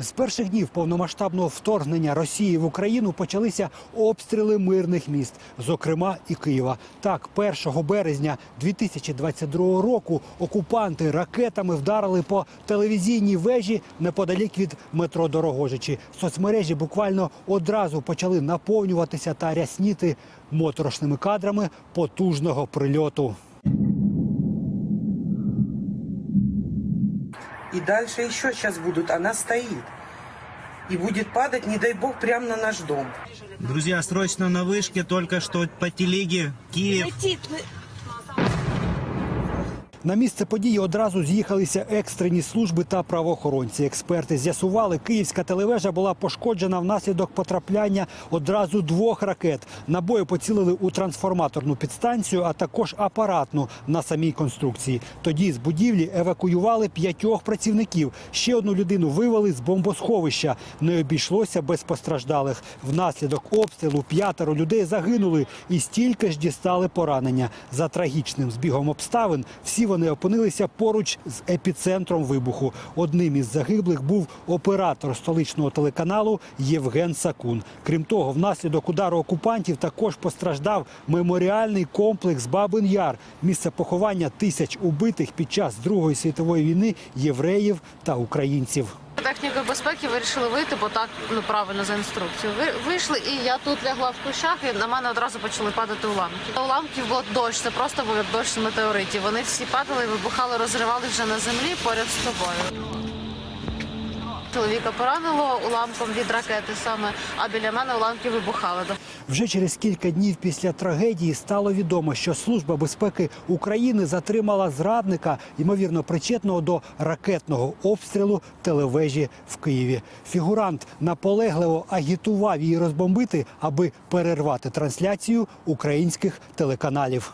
З перших днів повномасштабного вторгнення Росії в Україну почалися обстріли мирних міст, зокрема і Києва. Так, 1 березня 2022 року окупанти ракетами вдарили по телевізійній вежі неподалік від метро Дорогожичі. Соцмережі буквально одразу почали наповнюватися та рясніти моторошними кадрами потужного прильоту. И дальше еще сейчас будут. Она стоит. И будет падать, не дай бог, прямо на наш дом. Друзья, срочно на вышке, только что по телеге Киев. На місце події одразу з'їхалися екстрені служби та правоохоронці. Експерти з'ясували, київська телевежа була пошкоджена внаслідок потрапляння одразу двох ракет. Набої поцілили у трансформаторну підстанцію, а також апаратну на самій конструкції. Тоді з будівлі евакуювали п'ятьох працівників. Ще одну людину вивели з бомбосховища. Не обійшлося без постраждалих. Внаслідок обстрілу п'ятеро людей загинули і стільки ж дістали поранення. За трагічним збігом обставин всі вони опинилися поруч з епіцентром вибуху. Одним із загиблих був оператор столичного телеканалу Євген Сакун. Крім того, внаслідок удару окупантів також постраждав меморіальний комплекс Бабин Яр, місце поховання тисяч убитих під час Другої світової війни євреїв та українців. Технікою безпеки вирішили вийти, бо так ну правильно за інструкцією. Ви вийшли, і я тут лягла в кущах, і на мене одразу почали падати уламки. Уламків було дощ, це просто був дощ метеоритів. Вони всі падали, вибухали, розривали вже на землі поряд з тобою. Чоловіка поранило уламком від ракети саме, а біля мене уламки вибухали. Вже через кілька днів після трагедії стало відомо, що Служба безпеки України затримала зрадника, ймовірно причетного до ракетного обстрілу телевежі в Києві. Фігурант наполегливо агітував її розбомбити, аби перервати трансляцію українських телеканалів.